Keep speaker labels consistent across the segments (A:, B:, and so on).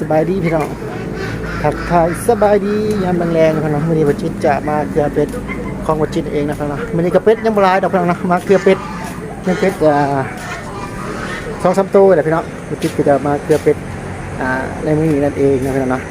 A: สบายดีพี่น้องถักทายสบายดียามแรงๆนะครับเนะวันนี้วัชิตจะมาเกลือเป็ดของวัชิตเองนะครับนะวันนี้ก็เป็ดยังบ่หลายดอกพี่น้องนะมาเกลือเป็ดยังเป็ดอ่าสองสามตัวแหละพี่น้องวัชิตก็จะมาเกลือเป็ดอ่าในมื้อนี้นั่นเองนะพี่น้องนะ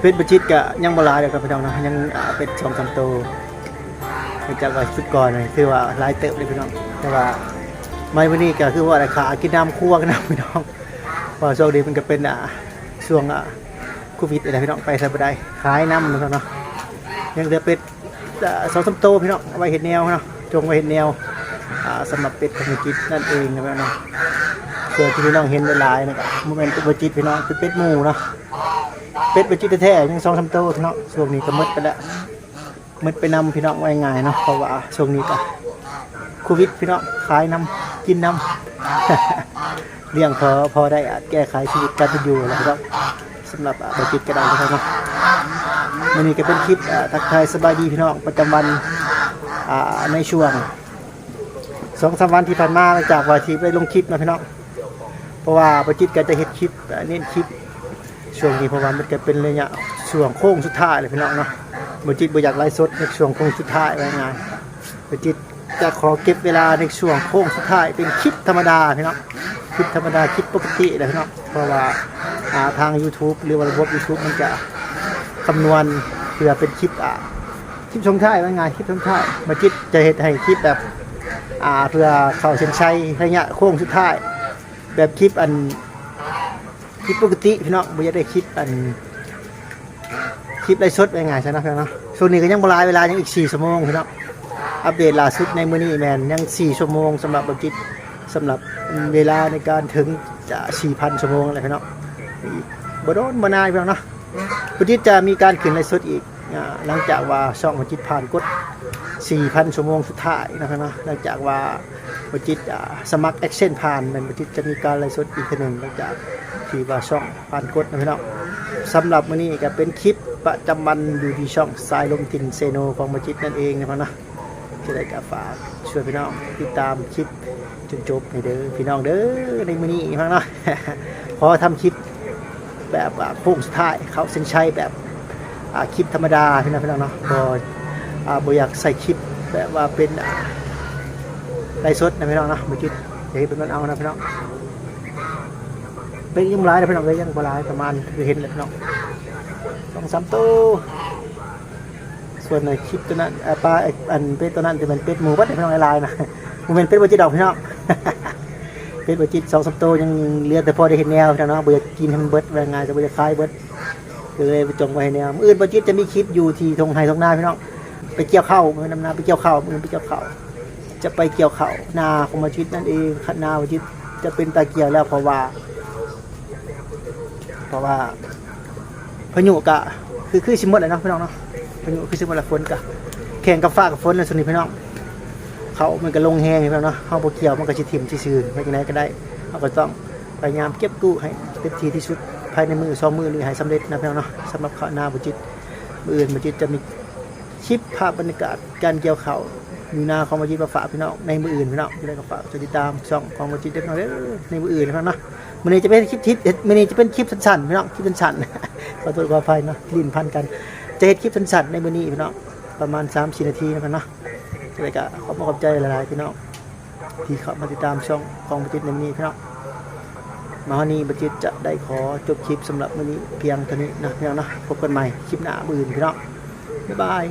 A: เป็ดบัจิตก็ยังบ่หลายเด้อครับพี่น้องเนาะยังอ่าเป็ดสองสามตัวเนื่องจากว่าชุดก่อนนี่คือว่าหลายเติบเลยพี่น้อง แต่ว่าไม่วันนี้ก็คือว่าราคากินน้ำคั่วกันนะพี่น้องเพราะช่วงนี้มันก็เป็นอ่าช่วงอ่าโควิดอะไรพี่น้องไปสบ่ได้ขายน้ำนะครับเนาะยังเหลือเป็ดอ่าสองสามตัวพี่น้องเอาไว้เห็ดแนวเนาะจงไว้เห็ดแนวอ่าสำหรับเป็ดของกิจนั่นเองนะพี่น้องส่วนที่พี่น้องเห็นหลายๆนะครับมันเป็นเป็ดบัจิตพี่น้องเป็นเป็ดหมูเนาะ เป็ดไปจิตแท้ยังสองสามตัวพี่น้องช่วงนี้ก็หมดไปแล้วหมดไปนำพี่น้องไว้ง่ายเนาะเพราะว่าช่วงนี้ก็โควิดพี่น้องขายนำกินนำเลี้ยงพอพอได้อาจแก้ไขชีวิตการเป็นอยู่แล้วพี่น้องสำหรับอ่าบจิตกระดานนะครับเนาะวันนี้ก็เป็นคลิปทักทายสบายดีพี่น้องประจำวันในช่วงสองสามวันที่ผ่านมาจากว่าที่ไปลงคลิปนะพี่น้องเพราะว่าบจิตก็จะเห็นคลิปเน้นคลิป ช่วงนี้เพราะว่ามันจะเป็นระยะช่วงโค้งสุดท้ายเลยพี่น้องเนาะบจิตบ่อยากไล่สดในช่วงโค้งสุดท้ายไว้งานบจิตจะขอเก็บเวลาในช่วงโค้งสุดท้ายเป็นคลิปธรรมดาพี่น้องคลิปธรรมดาคลิปปกติเลยพี่น้องเพราะว่าทาง YouTube หรือว่าระบบ YouTube มันจะคำนวณเพื่อเป็นคลิปอ่าคลิปชงท้ายไว้งานคลิปชงท้ายบจิตจะเห็นให้คลิปแบบอ่าเพื่อเข้าเส้นชัยระยะโค้งสุดท้ายแบบคลิปอัน ลิปปกติพี่น้องบ่อยากได้คลิปอันคลิปไลฟ์สดไปไงใช่ไหมพี่น้องเนาะช่วงนี้ก็ยังบลายเวลายังอีก4ชั่วโมงพี่น้องอัปเดตล่าสุดในมื้อนี้แมนยัง4ชั่วโมงสำหรับบักิจสำหรับเวลาในการถึงจะ4,000ชั่วโมงอะไรพี่น้องอีกบ่โดนบ่นานพี่น้องเนาะบักิจจะมีการขึ้นไลฟ์สดอีกหลังจากว่าช่องบักิจผ่านกฎ4,000ชั่วโมงสุดท้ายนะครับเนาะหลังจากว่าบักิจอ่าสมัครแอคชั่นผ่านแมันบักิจจะมีการไลฟ์สดอีกหนึ่งหลังจาก ที่ว่าช่องผ่านกดนะพี่น้องสำหรับมื้อนี้ก็เป็นคลิปประจำวันอยู่ที่ช่องสายลมตินเซโนของมัจิตนั่นเองนะพี่น้องนะจะได้กับฝากช่วยพี่น้องติดตามคลิปจนจบให้เด้อพี่น้องเด้อในมื้อนี้พี่น้องเนาะพอทำคลิปแบบว่าโค้งสุดท้ายเขาเส้นชัยแบบคลิปธรรมดาพี่น้องพี่น้องเนาะพออ่าบ่อยากใส่คลิปแบบว่าเป็นไลฟ์สดนะพี่น้องเนาะมัจิตเดี๋ยวให้เป็นมันเอานะพี่น้อง เป็นยังร้ายนะพี่น้องเลยยังบร้ายประมาณคือเห็นเลยพี่น้องสองสามตัวส่วนในคลิปตัวนั้นปลาอันเป็ดตัวนั้นจะเป็นเป็ดหมูวัดพี่น้องลายนะมันเป็นเป็ดบัวจิตดอกพี่น้องเป็ดบัวจิตสองสามตัวยังเหลือแต่พอได้เห็นแนวพี่น้องเนาะเบื่อกินให้มันเบิดแรงงานจะเบื่อคลายเบิดก็เลยไปจงไว้ให้แนวอื่นบัวจิตจะมีคลิปอยู่ที่ทงไฮทงนาพี่น้องไปเกี่ยวข้าวมือนำนาไปเกี่ยวข้าวมือไปเกี่ยวข้าวจะไปเกี่ยวข้าวนาของบัวจิตนั่นเองนาบัวจิตจะเป็นตาเกี่ยวแล้วเพราะว่า เพราะว่าพายุกะคือคือชิมดเลยเนาะพี่น้องเนาะพายุคือชิมดละฝนกะแข่งกับฟ้ากับฝนเลยสนนี้พี่น้องเขามันก็ลงแห้งพี่น้องเนาะเฮาบ่เกียวมันก็สิถิ่มซื่อๆไม่จังไดก็ได้เฮาก็ต้องพยายามเก็บกู้ให้เต็มที่ที่สุดภายในมือสองมือหรือให้สำเร็จนะพี่น้องเนาะสำหรับข้าวหน้าบุจิตมืออื่นบุจิตจะมีคลิปภาพบรรยากาศการเกี่ยวขาว อยู่นาของบุจิตมาฝากพี่น้องในมืออื่นพี่น้องจะได้ก็ฝากติดตามช่องของบุจิตเด้อพี่น้องเด้ในมืออื่นนะพี่น้องเนาะมันนี้จะเป็นคลิปทิปมันนี้จะเป็นคลิปสั้นๆพี่น้องคลิปสั้นๆขอโทษขออภัยเนาะลิ้นพันกัน จะเห็นคลิปสั้นๆในมือนี้พี่น้องประมาณ3 4นาทีนะครับเนาะจะได้ก็ขอบขอบใจหลายๆพี่น้องที่เข้ามาติดตามช่องของบัจิตในมือนี้พี่น้องมาวันนี้บัจิตจะได้ขอจบคลิปสำหรับมื้อนี้เพียงเท่านี้นะพี่น้องนะพบกันใหม่คลิปหน้ามืออื่นพี่น้องบ๊ายบาย